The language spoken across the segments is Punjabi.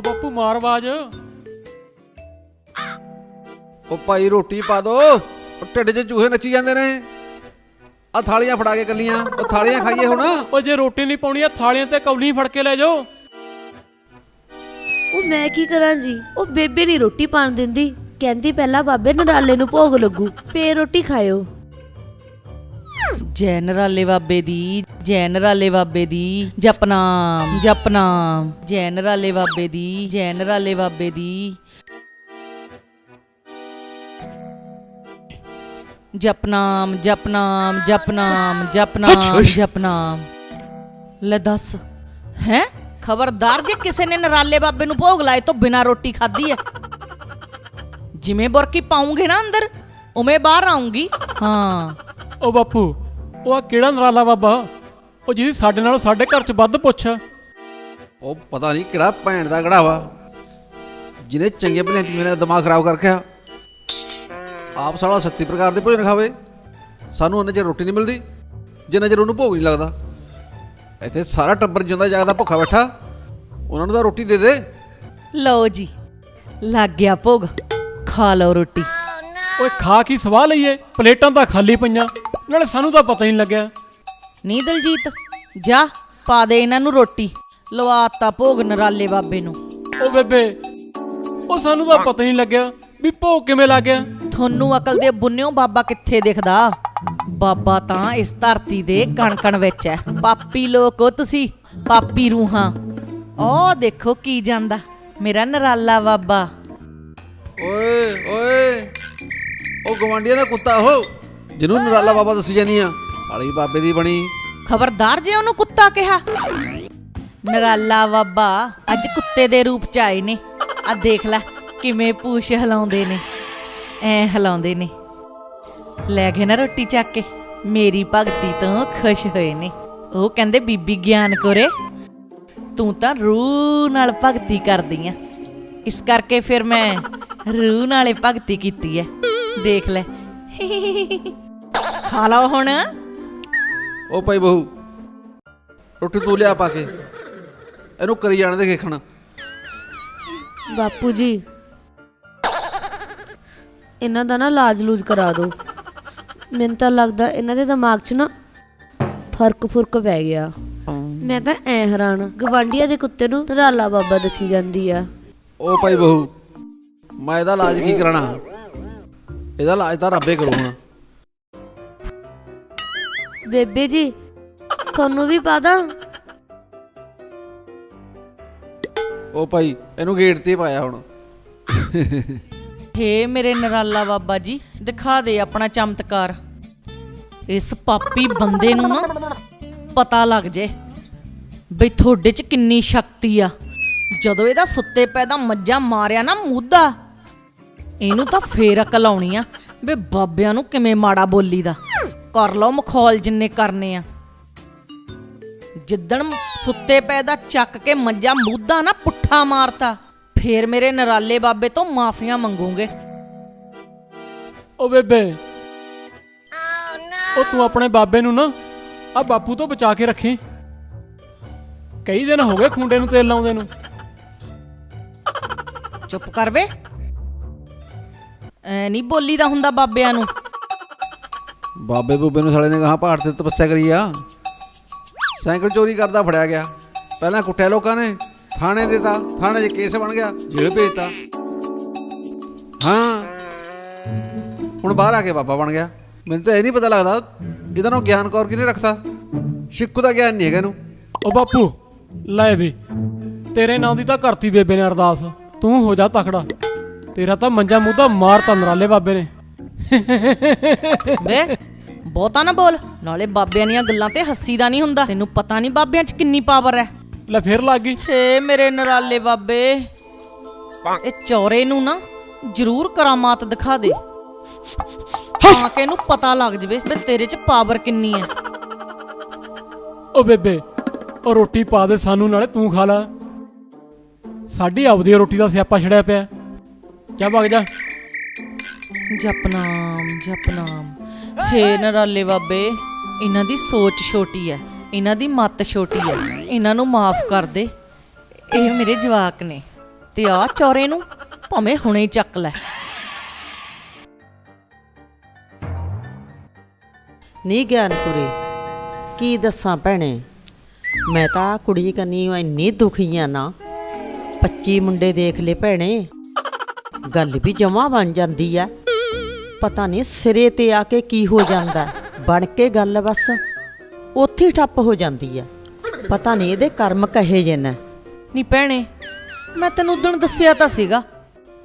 ਬਾਪੂ ਮਾਰ ਆਵਾਜ਼। ਉਹ ਭਾਈ ਰੋਟੀ ਪਾ ਦੋ। ਉਹ ਢਿੱਡ 'ਚ ਚੂਹੇ ਨੱਚੀ ਜਾਂਦੇ ਨੇ। ਆ ਥਾਲੀਆਂ ਫੜਾ ਕੇ ਕੱਲੀਆਂ। ਉਹ ਥਾਲੀਆਂ ਖਾਈਏ ਹੁਣ। ਓ ਜੇ ਰੋਟੀ ਨਹੀਂ ਪਾਉਣੀ ਆ ਥਾਲੀਆਂ ਤੇ ਕੌਲੀ ਫੜ ਕੇ ਲੈ ਜਾਓ। ਉਹ ਮੈਂ ਕੀ ਕਰਾਂ ਜੀ? ਉਹ ਬੇਬੇ ਨਹੀਂ ਰੋਟੀ ਪਾਣ ਦਿੰਦੀ। ਕਹਿੰਦੀ ਪਹਿਲਾਂ ਬਾਬੇ ਨਰਾਲੇ ਨੂੰ ਭੋਗ ਲੱਗੂ ਫੇਰ ਰੋਟੀ ਖਾਇਓ। ਜੈ ਨਰਾਲੇ ਬਾਬੇ ਦੀ ਜੈ ਨਰਾਲੇ ਬਾਬੇ ਦੀ ਜਪਨਾਮ ਜਪਨਾਮ ਜੈ ਨਰਾਲੇ ਬਾਬੇ ਦੀ ਜੈ ਨਰਾਲੇ ਬਾਬੇ ਦੀ। ਜਪਨਾਮ ਜਪਨਾਮ ਜਪਨਾਮ ਜਪਨਾਮ ਜਪਨਾਮ। ਲੈ ਦੱਸ ਹੈ? ਖਬਰਦਾਰ ਜੇ ਕਿਸੇ ਨੇ ਨਰਾਲੇ ਬਾਬੇ ਨੂੰ ਭੋਗ ਲਾਏ ਤੋਂ ਬਿਨਾ ਰੋਟੀ ਖਾਧੀ ਹੈ ਜਿਵੇਂ ਬੁਰਕੀ ਪਾਉਂਗੇ ਨਾ ਅੰਦਰ ਉਵੇਂ ਬਾਹਰ ਆਉਂਗੀ। ਹਾਂ। ਓ ਬਾਪੂ ਉਹ ਆ ਕਿਹੜਾ ਨਰਾਲਾ ਬਾਬਾ? ਉਹ ਜਿਹਦੀ ਸਾਡੇ ਨਾਲ ਸਾਡੇ ਘਰ 'ਚ ਵੱਧ ਪੁੱਛ। ਉਹ ਪਤਾ ਨਹੀਂ ਕਿਹੜਾ ਭੈਣ ਦਾ ਗੜਾ ਵਾ ਜਿਹਨੇ ਚੰਗੇ ਭਲੇ ਤੀਵੇਂ ਦਾ ਦਿਮਾਗ ਖਰਾਬ ਕਰ ਰੱਖਿਆ। ਆਪ ਸਾਲਾ ਸੱਤੀ ਪ੍ਰਕਾਰ ਦੇ ਭੋਜਨ ਖਾਵੇ ਸਾਨੂੰ ਉਹਨਾਂ ਚਿਰ ਰੋਟੀ ਨਹੀਂ ਮਿਲਦੀ ਜਿੰਨਾ ਚਿਰ ਉਹਨੂੰ ਭੋਗ ਨਹੀਂ ਲੱਗਦਾ। ਇੱਥੇ ਸਾਰਾ ਟੱਬਰ ਜਿਉਂਦਾ ਜਾਗਦਾ ਭੁੱਖਾ ਬੈਠਾ ਉਹਨਾਂ ਨੂੰ ਤਾਂ ਰੋਟੀ ਦੇ ਦੇ। ਲਓ ਜੀ ਲੱਗ ਗਿਆ ਭੋਗ ਖਾ ਲਓ ਰੋਟੀ। ਓਏ ਖਾ ਕੀ ਸਵਾਹ ਲਈਏ ਪਲੇਟਾਂ ਤਾਂ ਖਾਲੀ ਪਈਆਂ ਨਾਲੇ ਸਾਨੂੰ ਤਾਂ ਪਤਾ ਹੀ ਨਹੀਂ ਲੱਗਿਆ। ਨੀ ਦਲਜੀਤ ਜਾ ਪਾ ਦੇ ਇਹਨਾਂ ਨੂੰ ਰੋਟੀ। ਲਵਾਤਾ ਭੋਗ ਨਰਾਲੇ ਬਾਬੇ ਨੂੰ। ਓ ਬੇਬੇ ਉਹ ਸਾਨੂੰ ਤਾਂ ਪਤਾ ਹੀ ਨਹੀਂ ਲੱਗਿਆ ਵੀ ਭੋਗ ਕਿਵੇਂ ਲੱਗ ਗਿਆ। ਤੁਹਾਨੂੰ ਅਕਲ ਦੇ ਬੁੰਨਿਓ ਬਾਬਾ ਕਿੱਥੇ ਦਿਖਦਾ? ਬਾਬਾ ਤਾਂ ਇਸ ਧਰਤੀ ਦੇ ਕਣ ਕਣ ਵਿੱਚ ਹੈ ਪਾਪੀ ਲੋਕੋ ਤੁਸੀਂ ਪਾਪੀ ਰੂਹਾਂ। ਉਹ ਦੇਖੋ ਕੀ ਜਾਂਦਾ ਮੇਰਾ ਨਰਾਲਾ ਬਾਬਾ। ਓਏ ਓਏ ਉਹ ਗਵਾਂਡੀਆਂ ਦਾ ਕੁੱਤਾ ਉਹ। ਜਿਹਨੂੰ ਨਰਾਲਾ ਬਾਬਾ ਦੱਸੀ ਜਾਨੀ ਆ। ਕਾਲੀ ਬਾਬੇ ਦੀ ਬਣੀ। ਖਬਰਦਾਰ ਜੇ ਉਹਨੂੰ ਕੁੱਤਾ ਕਿਹਾ। ਨਰਾਲਾ ਬਾਬਾ, ਅੱਜ ਕੁੱਤੇ ਦੇ ਰੂਪ ਚ ਆਏ ਨੇ। ਆ ਦੇਖ ਲੈ, ਕਿਵੇਂ ਪੂਛ ਹਿਲਾਉਂਦੇ ਨੇ। ਐ ਹਿਲਾਉਂਦੇ ਨੇ। ਲੈ ਗਏ ਨਾ ਰੋਟੀ ਚੱਕ ਕੇ। ਮੇਰੀ ਭਗਤੀ ਤੋਂ ਖੁਸ਼ ਹੋਏ ਨੇ। ਉਹ ਕਹਿੰਦੇ, ਬੀਬੀ ਗਿਆਨ ਕੋਰੇ, ਤੂੰ ਤਾਂ ਰੂਹ ਨਾਲ ਭਗਤੀ ਕਰਦੀ ਆ। ਇਸ ਕਰਕੇ ਫਿਰ ਮੈਂ ਰੂਹ ਨਾਲੇ ਭਗਤੀ ਕੀਤੀ ਐ। ਦੇਖ ਲੈ। ਖਾ ਲਓ ਹੁਣ। ਉਹ ਭਾਈ ਬਹੂ ਰੋਟੀ ਤੂੰ ਲਿਆ ਪਾ ਕੇ। ਇਹਨੂੰ ਕਰੀ ਜਾਣ ਦੇ ਖੇਖਣ। ਬਾਪੂ ਜੀ ਇਹਨਾਂ ਦਾ ਨਾ ਇਲਾਜ ਲੂਜ ਕਰਾ ਦਿਓ। ਮੈਨੂੰ ਤਾਂ ਲੱਗਦਾ ਇਹਨਾਂ ਦੇ ਦਿਮਾਗ 'ਚ ਨਾ ਫ਼ਰਕ ਫੁਰਕ ਪੈ ਗਿਆ। ਮੈਂ ਤਾਂ ਐ ਹੈਰਾਨ ਗਵਾਂਡੀਆਂ ਦੇ ਕੁੱਤੇ ਨੂੰ ਨਰਾਲਾ ਬਾਬਾ ਦੱਸੀ ਜਾਂਦੀ ਆ। ਉਹ ਭਾਈ ਬਹੂ ਮੈਂ ਇਹਦਾ ਇਲਾਜ ਕੀ ਕਰਾਣਾ ਇਹਦਾ ਇਲਾਜ ਤਾਂ ਰੱਬੇ ਕਰੂ ਹੁਣ ਬੇਬੇ ਜੀ ਤੁਹਾਨੂੰ ਵੀ ਪਾਦਾ ਉਹ ਭਾਈ ਇਹਨੂੰ ਗੇਟ ਤੇ ਪਾਇਆ ਹੁਣ। ਹੇ ਮੇਰੇ ਨਰਾਲਾ ਬਾਬਾ ਜੀ ਦਿਖਾ ਦੇ ਆਪਣਾ ਚਮਤਕਾਰ। ਇਸ ਪਾਪੀ ਬੰਦੇ ਨੂੰ ਨਾ ਪਤਾ ਲੱਗ ਜੇ ਬਈ ਤੁਹਾਡੇ 'ਚ ਕਿੰਨੀ ਸ਼ਕਤੀ ਆ। ਜਦੋਂ ਇਹਦਾ ਸੁੱਤੇ ਪੈਦਾ ਮੱਝਾਂ ਮਾਰਿਆ ਨਾ ਮੂਦਾ ਇਹਨੂੰ ਤਾਂ ਫੇਰ ਅਕਲ ਆਉਣੀ ਆ ਵੇ ਬਾਬਿਆਂ ਨੂੰ ਕਿਵੇਂ ਮਾੜਾ ਬੋਲੀਦਾ। ਕਰ ਲਓ ਮਖੌਲ ਜਿੰਨੇ ਕਰਨੇ ਆ। ਜਿੱਦਣ ਸੁੱਤੇ ਪੈਦਾ ਚੱਕ ਕੇ ਮੱਝਾਂ ਮੂਦਾ ਨਾ ਪੁੱਠਾ ਮਾਰਤਾ ਫੇਰ ਮੇਰੇ ਨਰਾਲੇ ਬਾਬੇ ਤੋਂ ਮਾਫੀਆਂ ਮੰਗੂਗੇ। ਓ ਬੇਬੇ ਉਹ ਤੂੰ ਆਪਣੇ ਬਾਬੇ ਨੂੰ ਨਾ ਆ ਬਾਪੂ ਤੋਂ ਬਚਾ ਕੇ ਰੱਖੀ। ਕਈ ਦਿਨ ਹੋ ਗਏ ਖੁੰਡੇ ਨੂੰ ਤੇਲ ਲਾਉਂਦੇ ਨੂੰ। ਚੁੱਪ ਕਰ ਵੇ। ਐ ਨਹੀਂ ਬੋਲੀਦਾ ਹੁੰਦਾ ਬਾਬਿਆਂ ਨੂੰ। ਬਾਬੇ ਬੂਬੇ ਨੂੰ ਸਾਲੇ ਨੇ ਕਹਾ ਪਹਾੜ ਤੇ ਤਪੱਸਿਆ ਕਰੀ ਆ। ਸਾਈਕਲ ਚੋਰੀ ਕਰਦਾ ਫੜਿਆ ਗਿਆ। ਪਹਿਲਾਂ ਕੁੱਟਿਆ ਲੋਕਾਂ ਨੇ, ਥਾਣੇ ਦੇਤਾ, ਥਾਣੇ 'ਚ ਕੇਸ ਬਣ ਗਿਆ, ਜੇਲ੍ਹ ਭੇਜਤਾ। ਹਾਂ। ਹੁਣ ਬਾਹਰ ਆ ਕੇ ਬਾਬਾ ਬਣ ਗਿਆ। ਮੈਨੂੰ ਤਾਂ ਇਹ ਨਹੀਂ ਪਤਾ ਲੱਗਦਾ ਇਹਦਾ ਨਾਮ ਗਿਆਨ ਕੌਰ ਕਿਹਨੇ ਰੱਖਤਾ। ਸ਼ਿੱਕੂ ਦਾ ਗਿਆਨ ਨਹੀਂ ਹੈਗਾ ਇਹਨੂੰ। ਓ ਬਾਪੂ, ਲੈ ਵੀ। ਤੇਰੇ ਨਾਂ ਦੀ ਤਾਂ ਕਰਤੀ ਬੇਬੇ ਨੇ ਅਰਦਾਸ। ਤੂੰ ਹੋ ਜਾ ਤਖੜਾ ਤੇਰਾ ਤਾਂ ਮੰਜਾ ਮੂੰਹ ਦਾ ਮਾਰਤਾ ਨਰਾਲੇ ਬਾਬੇ ਨੇ। ਵੇ ਬਹੁਤਾ ਨਾ ਬੋਲ। ਨਾਲੇ ਬਾਬਿਆਂ ਦੀਆਂ ਗੱਲਾਂ ਤੇ ਹੱਸੀ ਦਾ ਨਹੀਂ ਹੁੰਦਾ। ਤੈਨੂੰ ਪਤਾ ਨਹੀਂ ਬਾਬਿਆਂ 'ਚ ਕਿੰਨੀ ਪਾਵਰ ਹੈ। ਲੈ ਫੇਰ ਲੱਗ ਗਈ। ਹੇ ਮੇਰੇ ਨਰਾਲੇ ਬਾਬੇ ਇਹ ਚੌਰੇ ਨੂੰ ਨਾ ਜ਼ਰੂਰ ਕਰਾਮਾਤ ਦਿਖਾ ਦੇ। ਤਾਂ ਕਿ ਇਹਨੂੰ ਪਤਾ ਲੱਗ ਜਵੇ ਵੀ ਤੇਰੇ 'ਚ ਪਾਵਰ ਕਿੰਨੀ ਹੈ। ਓ ਬੇਬੇ ਉਹ ਰੋਟੀ ਪਾ ਦੇ ਸਾਨੂੰ ਨਾਲੇ ਤੂੰ ਖਾ ਲੈ। ਸਾਡੀ ਆਪਦੀ ਰੋਟੀ ਦਾ ਸਿਆਪਾ ਛੜਿਆ ਪਿਆ। ਜਾ ਵਗ ਜਾ। ਜਪਨਾਮ ਜਪਨਾਮ ਹੇ ਨਰਾਲੇ ਬਾਬੇ, ਇਹਨਾਂ ਦੀ ਸੋਚ ਛੋਟੀ ਹੈ ਇਹਨਾਂ ਦੀ ਮੱਤ ਛੋਟੀ ਹੈ ਇਹਨਾਂ ਨੂੰ ਮਾਫ ਕਰ ਦੇ। ਇਹ ਮੇਰੇ ਜਵਾਕ ਨੇ, ਤੇ ਆ ਚੋਰੇ ਨੂੰ ਭਾਵੇਂ ਹੁਣੇ ਚੱਕ ਲੈ। ਨੀ ਗਿਆਨਪੁਰੇ ਕੀ ਦੱਸਾਂ ਭੈਣੇ? ਮੈਂ ਤਾਂ ਕੁੜੀ ਕੰਨੀ ਇੰਨੀ ਦੁਖੀ ਆ ਨਾ। 25 ਮੁੰਡੇ ਦੇਖ ਲੈ ਭੈਣੇ। ਗੱਲ ਵੀ ਜਮਾ ਬਣ ਜਾਂਦੀ ਆ ਪਤਾ ਨਹੀਂ ਸਿਰੇ ਤੇ ਆ ਕੇ ਕੀ ਹੋ ਜਾਂਦਾ। ਬਣ ਕੇ ਗੱਲ ਬਸ। ਉੱਥੇ ਹੀ ਠੱਪ ਹੋ ਜਾਂਦੀ ਆ ਪਤਾ ਨਹੀਂ ਇਹਦੇ ਕਰਮ ਕਹੇ ਜੇ ਨੇ। ਨੀ ਭੈਣੇ ਮੈਂ ਤੈਨੂੰ ਉਦੋਂ ਦੱਸਿਆ ਤਾਂ ਸੀਗਾ।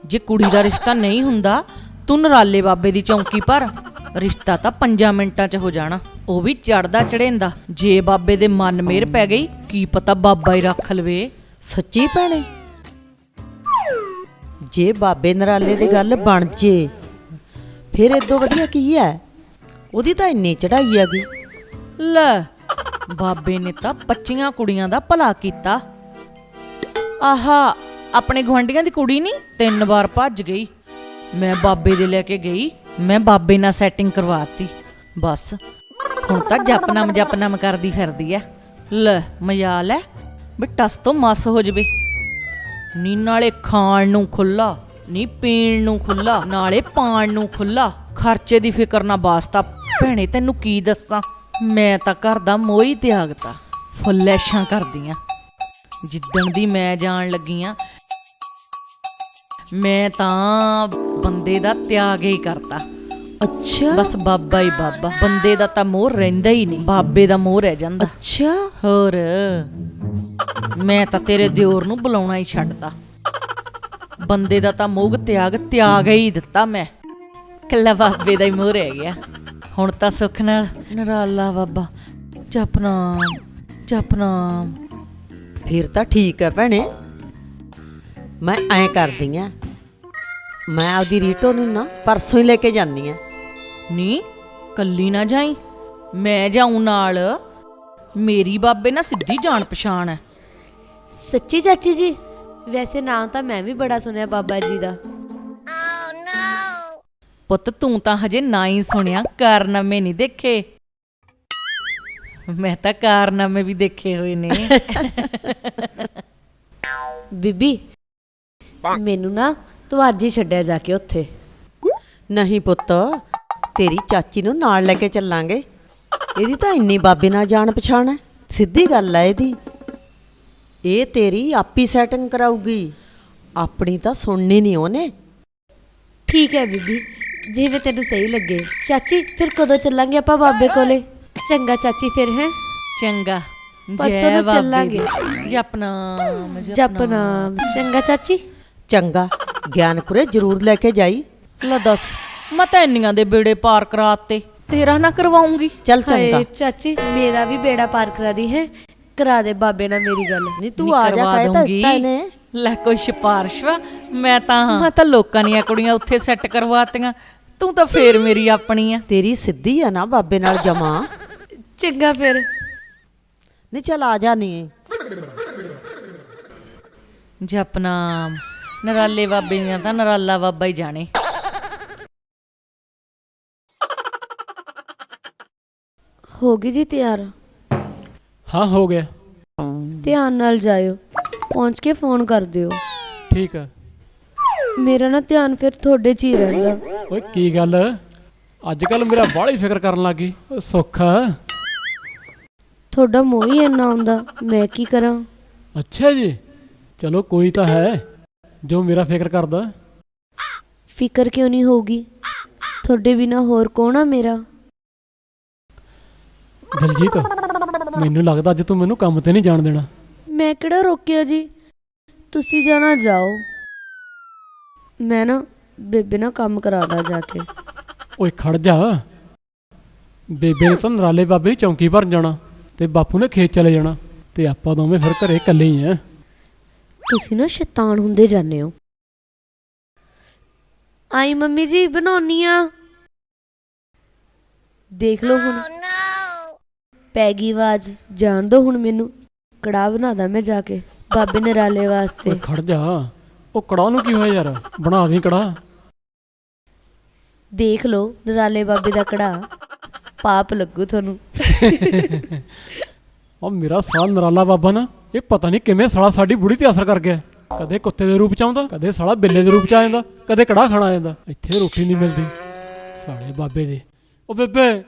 ਜੇ ਕੁੜੀ ਦਾ ਰਿਸ਼ਤਾ ਨਹੀਂ ਹੁੰਦਾ ਤੂੰ ਨਰਾਲੇ ਬਾਬੇ ਦੀ ਚੌਂਕੀ ਪਰ ਰਿਸ਼ਤਾ ਤਾਂ 5 ਮਿੰਟਾਂ 'ਚ ਹੋ ਜਾਣਾ। ਉਹ ਵੀ ਚੜਦਾ ਚੜੇਂਦਾ। ਜੇ ਬਾਬੇ ਦੇ ਮਨ ਮੇਰ ਪੈ ਗਈ ਕੀ ਪਤਾ ਬਾਬਾ ਹੀ ਰੱਖ ਲਵੇ। ਸੱਚੀ ਭੈਣੇ? ਜੇ ਬਾਬੇ ਨਰਾਲੇ ਦੀ ਗੱਲ ਬਣ ਜੇ ਫਿਰ ਇਦੋਂ ਵਧੀਆ ਕੀ ਹੈ? ਉਹਦੀ ਤਾਂ ਇੰਨੀ ਚੜਾਈ ਹੈਗੀ। ਲੈ, ਬਾਬੇ ਨੇ ਤਾਂ 25 ਕੁੜੀਆਂ ਦਾ ਭਲਾ ਕੀਤਾ। ਆਹਾ, ਆਪਣੇ ਗੁਆਂਢੀਆਂ ਦੀ ਕੁੜੀ ਨਹੀਂ? ਤਿੰਨ ਵਾਰ ਭੱਜ ਗਈ। ਮੈਂ ਬਾਬੇ ਦੇ ਲੈ ਕੇ ਗਈ। ਮੈਂ ਬਾਬੇ ਨਾਲ ਸੈਟਿੰਗ ਕਰਵਾਤੀ। ਬਸ, ਹੁਣ ਤਾਂ ਜਪਨਾਮ ਜਪਨਾਮ ਕਰਦੀ ਫਿਰਦੀ ਐ। ਲੈ ਮਜਾਲ ਐ ਵੀ ਟਸ ਤੋਂ ਮਸ ਹੋ ਜਵੇ। ਨੀ ਨਾਲੇ ਖਾਣ ਨੂੰ ਖੁੱਲਾ ਨੀ ਪੀਣ ਨੂੰ ਖੁੱਲਾ ਨਾਲੇ ਪਾਣ ਨੂੰ ਖੁੱਲਾ ਖਰਚੇ ਦੀ ਫਿਕਰ ਨਾ ਵਾਸਤਾ ਭੈਣੇ ਤੈਨੂੰ ਕੀ ਦੱਸਾਂ? ਮੈਂ ਤਾਂ ਘਰ ਦਾ ਮੋਹ ਤਿਆਗਤਾ। ਫੁੱਲੈਸ਼ਾਂ ਕਰਦੀਆਂ। ਜਿੱਦਣ ਦੀ ਮੈਂ ਜਾਣ ਲੱਗੀ ਆ ਮੈਂ ਤਾਂ ਬੰਦੇ ਦਾ ਤਿਆਗ ਹੀ ਕਰਤਾ। ਅੱਛਾ। ਬਸ ਬਾਬਾ ਹੀ ਬਾਬਾ। ਬੰਦੇ ਦਾ ਤਾਂ ਮੋਹ ਰਹਿੰਦਾ ਹੀ ਨਹੀਂ। ਬਾਬੇ ਦਾ ਮੋਹ ਰਹਿ ਜਾਂਦਾ। ਅੱਛਾ। ਹੋਰ? ਮੈਂ ਤਾਂ ਤੇਰੇ ਦਿਓਰ ਨੂੰ ਬੁਲਾਉਣਾ ਹੀ ਛੱਡਤਾ। ਬੰਦੇ ਦਾ ਤਾਂ ਮੋਗ ਤਿਆਗ ਤਿਆਗ ਹੀ ਦਿੱਤਾ ਮੈਂ। ਕੱਲਾ ਬਾਬੇ ਦਾ ਹੀ ਮੋਹ ਰਹਿ ਗਿਆ। ਹੁਣ ਤਾਂ ਸੁੱਖ ਨਾਲ ਨਰਾਲਾ ਬਾਬਾ ਜਪਨਾਮ ਜਪਨਾਮ ਫਿਰ ਤਾਂ ਠੀਕ ਹੈ ਭੈਣੇ। ਮੈਂ ਐਂ ਕਰਦੀ ਆ। ਮੈਂ ਆਪਦੀ ਰੀਟੋ ਨੂੰ ਨਾ ਪਰਸੋਂ ਹੀ ਲੈ ਕੇ ਜਾਂਦੀ ਆ। ਨੀ ਕੱਲੀ ਨਾ ਜਾਈ। ਮੈਂ ਜਾਉਂ ਨਾਲ। ਮੇਰੀ ਬਾਬੇ ਨਾਲ ਸਿੱਧੀ ਜਾਣ ਪਛਾਣ ਹੈ। ਸੱਚੀ ਚਾਚੀ ਜੀ ਵੈਸੇ ਨਾਮ ਤਾਂ ਮੈਂ ਵੀ ਬੜਾ ਸੁਣਿਆ ਬਾਬਾ ਜੀ ਦਾ। ਪੁੱਤ ਤੂੰ ਤਾਂ ਹਜੇ ਨਾ ਹੀ ਸੁਣਿਆ ਕਾਰਨਾਮੇ ਨਹੀਂ ਦੇਖੇ। ਮੈਂ ਤਾਂ ਕਾਰਨਾਮੇ ਵੀ ਦੇਖੇ ਹੋਏ ਨੇ। ਬੀਬੀ ਮੈਨੂੰ ਨਾ ਤੂੰ ਅੱਜ ਹੀ ਛੱਡਿਆ ਜਾ ਕੇ ਉੱਥੇ। ਨਹੀਂ ਪੁੱਤ ਤੇਰੀ ਚਾਚੀ ਨੂੰ ਨਾਲ ਲੈ ਕੇ ਚੱਲਾਂਗੇ। ਇਹਦੀ ਤਾਂ ਇੰਨੀ ਬਾਬੇ ਨਾਲ ਜਾਣ ਪਛਾਣ ਹੈ। ਸਿੱਧੀ ਗੱਲ ਹੈ ਇਹਦੀ। ਇਹ ਤੇਰੀ ਆਪੀ ਸੈਟਿੰਗ ਕਰਾਊਗੀ। ਆਪਣੀ ਤਾਂ ਸੁਣਨੀ ਨਹੀਂ ਉਹਨੇ। ਠੀਕ ਹੈ ਬੀਬੀ ਜਿਵੇਂ ਤੈਨੂੰ ਸਹੀ ਲੱਗੇ। ਚਾਚੀ ਫਿਰ ਕਦੋਂ ਚੱਲਾਂਗੇ ਆਪਾਂ ਬਾਬੇ ਕੋਲੇ? ਚੰਗਾ ਚਾਚੀ ਫਿਰ ਹੈ? ਚੰਗਾ। ਪਰਸੋਂ ਜੈ ਨੂੰ ਬਾਬੇ ਚੱਲਾਂਗੇ। ਜਪਨਾਮ ਜਪਨਾਮ ਚੰਗਾ ਚਾਚੀ। ਚੰਗਾ। ਗਿਆਨਕੁਰੇ ਜ਼ਰੂਰ ਲੈ ਕੇ ਜਾਈ। ਲੈ ਦੱਸ ਮੈਂ ਤਾਂ ਇੰਨੀਆਂ ਦੇ ਬੇੜੇ ਪਾਰ ਕਰਾਤੇ। ਤੇਰਾ ਨਾ ਕਰਵਾਉਂਗੀ। ਚੱਲ ਚੰਗਾ। ਚਾਚੀ ਮੇਰਾ ਵੀ ਬੇੜਾ ਪਾਰ ਕਰਾ ਦੀ ਹੈ? ਕਰਾ ਦੇ ਬਾਬੇ ਨਾਲ ਮੇਰੀ ਗੱਲ। ਨਹੀਂ ਤੂੰ ਆ ਜਾ ਕਹਿ ਤਾਂ ਦਿੱਤਾ ਇਹਨੇ ਲੈ ਕੋਈ ਸਿਫਾਰਿਸ਼ ਵਾ ਮੈਂ ਤਾਂ ਮੈਂ ਤਾਂ ਲੋਕਾਂ ਦੀਆਂ ਕੁੜੀਆਂ ਉੱਥੇ ਸੈੱਟ ਕਰਵਾਤੀਆਂ। ਤੂੰ ਤਾਂ ਫੇਰ ਮੇਰੀ ਆਪਣੀ ਆ। ਤੇਰੀ ਸਿੱਧੀ ਆ ਨਾ ਬਾਬੇ ਨਾਲ ਜਮਾ। ਚੰਗਾ ਫਿਰ। ਨਹੀਂ ਚੱਲ ਆ ਜਾ ਨਹੀਂ ਜਪਨਾਮ ਨਰਾਲੇ ਬਾਬੇ ਦੀਆਂ ਤਾਂ ਨਰਾਲਾ ਬਾਬਾ ਹੀ ਜਾਣੇ। ਹੋ ਗਈ ਜੀ ਤਿਆਰ। ਹਾਂ ਹੋ ਗਿਆ। ਧਿਆਨ ਨਾਲ ਜਾਇਓ। ਪਹੁੰਚ ਕੇ ਫੋਨ ਕਰ ਦਿਓ। ਠੀਕ ਆ। ਮੇਰਾ ਨਾ ਧਿਆਨ ਫਿਰ ਤੁਹਾਡੇ 'ਚ ਹੀ ਰਹਿੰਦਾ। ਓਏ ਕੀ ਗੱਲ? ਅੱਜ ਕੱਲ ਮੇਰਾ ਬਾਹਲੀ ਫਿਕਰ ਕਰਨ ਲੱਗੀ ਸੁੱਖ ਤੁਹਾਡਾ ਮੋਹ ਹੀ ਇੰਨਾ ਆਉਂਦਾ ਮੈਂ ਕੀ ਕਰਾਂ? ਅੱਛਾ ਜੀ। ਚਲੋ ਕੋਈ ਤਾਂ ਹੈ। ਜੋ ਮੇਰਾ ਫਿਕਰ ਕਰਦਾ। ਫਿਕਰ ਕਿਉਂ ਨਹੀਂ ਹੋਊਗੀ? ਤੁਹਾਡੇ ਬਿਨਾ ਹੋਰ ਕੌਣ ਆ ਮੇਰਾ? ਦਲਜੀਤ ਮੈਨੂੰ ਲੱਗਦਾ ਅੱਜ ਤੂੰ ਮੈਨੂੰ ਕੰਮ ਤੇ ਨਹੀਂ ਜਾਣ ਦੇਣਾ। ਮੈਂ ਕਿਹੜਾ ਰੋਕਿਆ ਜੀ? ਤੁਸੀਂ ਜਾਣਾ ਜਾਓ। ਮੈਂ ਨਾ ਬੇਬੇ ਨਾਲ ਕੰਮ ਕਰਾਦਾ ਜਾ ਕੇ। ਓਏ ਖੜ ਜਾ। ਬੇਬੇ ਨੇ ਤਾਂ ਨਰਾਲੇ ਬਾਬੇ ਦੀ ਚੌਂਕੀ ਭਰਨ ਜਾਣਾ ਤੇ ਬਾਪੂ ਨੇ ਖੇਤ ਚਲੇ ਜਾਣਾ ਤੇ ਆਪਾਂ ਦੋਵੇਂ ਫਿਰ ਘਰੇ ਇਕੱਲੇ ਹੀ ਆ। ਤੁਸੀਂ ਨਾ ਸ਼ੈਤਾਨ ਹੁੰਦੇ ਜਾਂਦੇ ਹੋ। ਆਈ ਮੰਮੀ ਜੀ ਬਣਾਉਣੀ ਆ। ਦੇਖ ਲਓ ਹੁਣ। ਪੈ ਗਈ ਆਵਾਜ਼। ਜਾਣ ਦੋ ਹੁਣ ਮੈਨੂੰ। ਕੜਾਹ ਬਣਾਦਾ ਮੈਂ ਜਾ ਕੇ ਬਾਬੇ ਨਰਾਲੇ ਵਾਸਤੇ। ਓਏ ਖੜ ਜਾ। ਉਹ ਕੜਾਹ ਨੂੰ ਕੀ ਹੋਇਆ ਯਾਰ? ਬਣਾ ਦੇ ਕੜਾਹ। ਦੇਖ ਲਓ ਨਰਾਲੇ ਬਾਬੇ ਦਾ ਕੜਾਹ। ਪਾਪ ਲੱਗੂ ਤੁਹਾਨੂੰ। ਉਹ ਮੇਰਾ ਸਾਲ ਨਰਾਲਾ ਬਾਬਾ ਨਾ ਇਹ ਪਤਾ ਨਹੀਂ ਕਿਵੇਂ ਸਾਲਾ ਸਾਡੀ ਬੁੜੀ ਤੇ ਅਸਰ ਕਰ ਗਿਆ। ਕਦੇ ਕੁੱਤੇ ਦੇ ਰੂਪ ਚ ਆਉਂਦਾ ਕਦੇ ਸਾਲਾ ਬਿੱਲੇ ਦੇ ਰੂਪ ਚ ਆ ਜਾਂਦਾ ਕਦੇ ਕੜਾ ਖਾਣਾ ਆ ਜਾਂਦਾ। ਇੱਥੇ ਰੋਟੀ ਨਹੀਂ ਮਿਲਦੀ। ਸਾਲੇ ਬਾਬੇ ਦੇ। ਉਹ ਬੇਬੇ